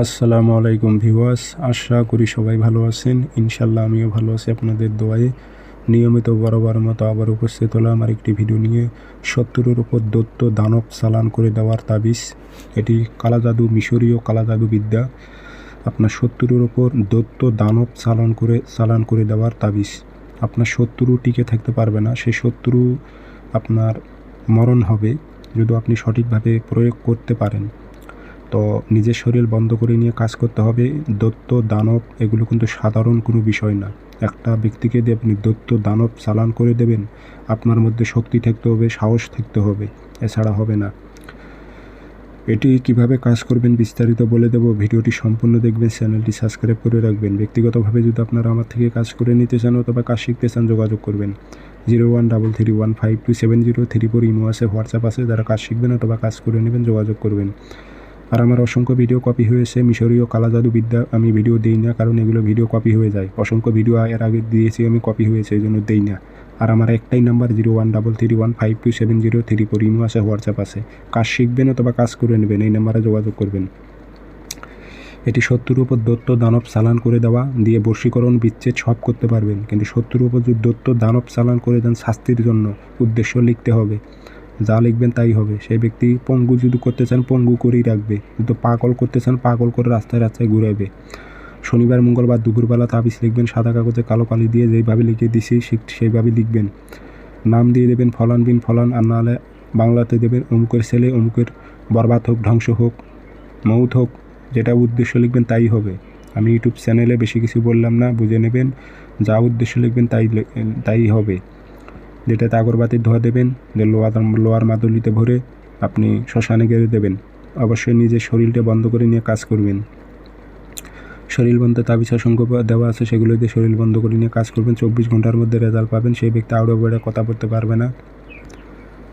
আসসালামু আলাইকুম ভিওয়াস আশা করি সবাই ভালো আছেন। ইনশাল্লাহ আমিও ভালো আছি আপনাদের দোয়ায়। নিয়মিত বরাবর মতো আবার উপস্থিত হলাম আর একটি ভিডিও নিয়ে। সত্তরের উপর দত্ত দানব চালান করে দেওয়ার তাবিজ। এটি কালা জাদু মিশরীয় কালা জাদু বিদ্যা। আপনার শত্রুর ওপর দত্ত দানব চালান করে চালান করে দেওয়ার তাবিজ। আপনার শত্রু টিকে থাকতে পারবে না সেই শত্রু আপনার মরণ হবে, যদি আপনি সঠিকভাবে প্রয়োগ করতে পারেন। তো নিজের শরীর বন্ধ করে নিয়ে কাজ করতে হবে। দত্ত দানব এগুলো কিন্তু সাধারণ কোনো বিষয় না। একটা ব্যক্তিকে দিয়ে আপনি দত্ত দানব চালান করে দেবেন, আপনার মধ্যে শক্তি থাকতে হবে, সাহস থাকতে হবে, এছাড়া হবে না। এটি কীভাবে কাজ করবেন বিস্তারিত বলে দেবো। ভিডিওটি সম্পূর্ণ দেখবেন, চ্যানেলটি সাবস্ক্রাইব করে রাখবেন। ব্যক্তিগতভাবে যদি আপনারা আমার থেকে কাজ করে নিতে চান অথবা কাজ শিখতে চান, যোগাযোগ করবেন। Zero one double three one five two seven zero three four imo আছে, হোয়াটসঅ্যাপ আছে। যারা কাজ শিখবেন অথবা কাজ করে নেবেন, যোগাযোগ করবেন। আর আমার অসংখ্য ভিডিও কপি হয়েছে, মিশরীয় কালা জাদু বিদ্যা আমি ভিডিও দিই না, কারণ এগুলো ভিডিও কপি হয়ে যায়। অসংখ্য ভিডিও এর আগে দিয়েছি, আমি কপি হয়েছে, এই জন্য দিই না। আর আমার একটাই number zero one double three one five two seven zero three four imo আছে হোয়াটসঅ্যাপ আছে। কাজ শিখবেন অথবা কাজ করে নেবেন, এই নাম্বারে যোগাযোগ করবেন। এটি শত্রুর উপর দত্ত দানব চালান করে দেওয়া, দিয়ে বশীকরণ বিচ্ছেদ সব করতে পারবেন। কিন্তু শত্রুর উপর দত্ত দানব চালান করে দেন শাস্তির জন্য, উদ্দেশ্য লিখতে হবে। যা লিখবেন তাই হবে। সেই ব্যক্তি পঙ্গু যদি করতে চান, পঙ্গু করেই রাখবে। কিন্তু পাগল করতে চান, পাগল করে রাস্তায় রাস্তায় ঘুরাবে। শনিবার, মঙ্গলবার দুপুরবেলা তাবিজ লিখবেন, সাদা কাগজে কালো কালি দিয়ে যেইভাবে লিখে দিছি সেইভাবে লিখবেন। নাম দিয়ে দেবেন ফলান বিন ফলান, আর নাহলে বাংলাতে দেবেন অমুকের ছেলে, অমুকের বরবাদ হোক, ধ্বংস হোক, মৌত হোক, যেটা উদ্দেশ্য লিখবেন তাই হবে। আমি ইউটিউব চ্যানেলে বেশি কিছু বললাম না, বুঝে নেবেন, যা উদ্দেশ্য লিখবেন তাই তাই হবে। যেটাতে আগরবাতির ধোয়া দেবেন, যে লোয়ার লোয়ার মাদুলিতে ভরে আপনি শ্মশানে গেড়ে দেবেন। অবশ্যই নিজের শরীরটা বন্ধ করে নিয়ে কাজ করবেন। শরীর বন্ধ তাবিজ অসংখ্য দেওয়া আছে, সেগুলো দিয়ে শরীর বন্ধ করে নিয়ে কাজ করবেন। চব্বিশ ঘণ্টার মধ্যে রেজাল্ট পাবেন। সেই ব্যক্তি আউড়ে বেড়ে কথা বলতে পারবে না।